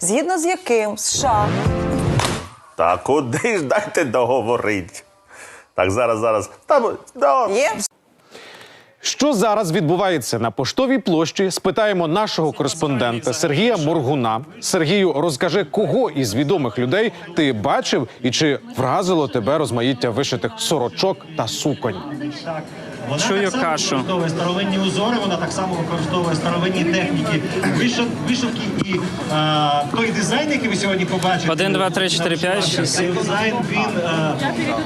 згідно з яким США Та куди ж дайте договорить? Так, зараз, зараз. Там да. є Що зараз відбувається на поштовій площі? Спитаємо нашого кореспондента Сергія Моргуна. Сергію, розкажи, кого із відомих людей ти бачив і чи вразило тебе розмаїття вишитих сорочок та суконь? Вона Чую так само кашу. використовує старовинні узори, вона так само використовує старовинні техніки вишив, вишивки і а, той дизайн, який ви сьогодні побачите. Один, два, три, чотири, на п'ять, вишиванках, шість, Цей дизайн він а,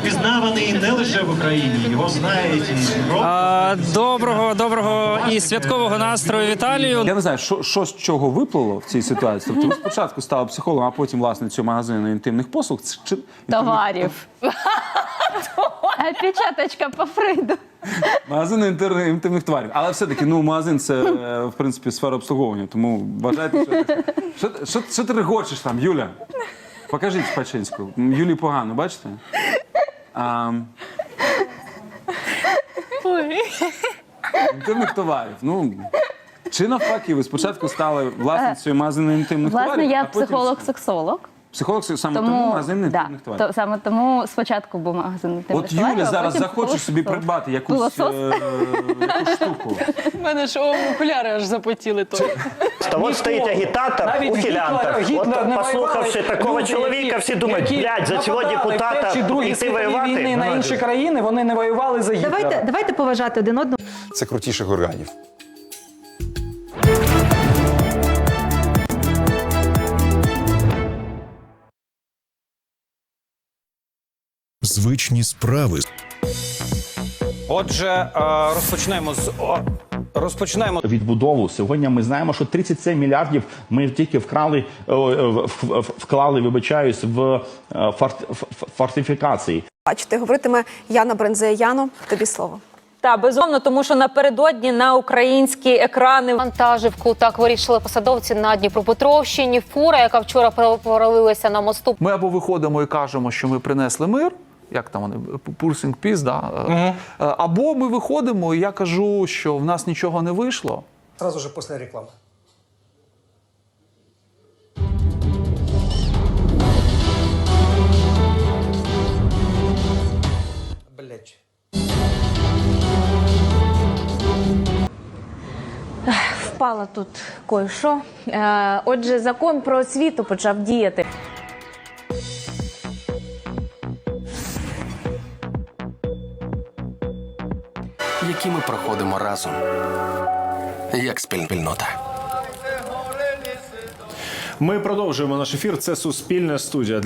пізнаваний не лише в Україні, його знають і в Європі. А, доброго, доброго і святкового настрою Віталію. Я не знаю, що, що з чого виплило в цій ситуації. Тобто ви спочатку стали психологом, а потім власницею магазину інтимних послуг. Чи, Товарів. Печаточка по Фрейду. Магазин інтимних товарів. Але все-таки ну, магазин це е, в принципі сфера обслуговування. Тому вважайте, що, що, що, що ти регочеш там, Юля? Покажіть Пачинську. Юлі погано, бачите? А, інтимних товарів. Ну, чи навпаки, ви спочатку стали власницею магазину інтимних Власне, товарів? я а потім- психолог-сексолог. Психолог саме тому, Тому, магазин да, інтимних товарів. то, саме тому спочатку був магазин інтимних От товарів, Юля а зараз потім захоче собі придбати якусь, Пилосос? е, якусь штуку. У мене ж окуляри аж запотіли то. Та от стоїть агітатор у Гітлер От послухавши такого чоловіка, всі думають, блядь, за цього депутата світовій воювати. війни на інші країни, вони не воювали за Гітлера. Давайте, давайте поважати один одного. Це крутіших органів. Звичні справи. Отже, е, розпочнемо з о, розпочинаємо Відбудову сьогодні ми знаємо, що 37 мільярдів ми тільки вкрали, в- вклали, вибачаюсь, в е, фортифікації. Бачите, говоритиме Яна Брензе. Яно, тобі слово. Та безумовно, тому що напередодні на українські екрани Вантажівку так вирішили посадовці на Дніпропетровщині. Фура, яка вчора провалилася на мосту. Ми або виходимо і кажемо, що ми принесли мир. Як там вони пурсинг піс, да? Угу. або ми виходимо, і я кажу, що в нас нічого не вийшло. Сразу ж після реклами. Впала тут кое-що. Е, Отже, закон про освіту почав діяти. які ми проходимо разом. Як спільнота. Ми продовжуємо наш ефір. Це суспільна студія.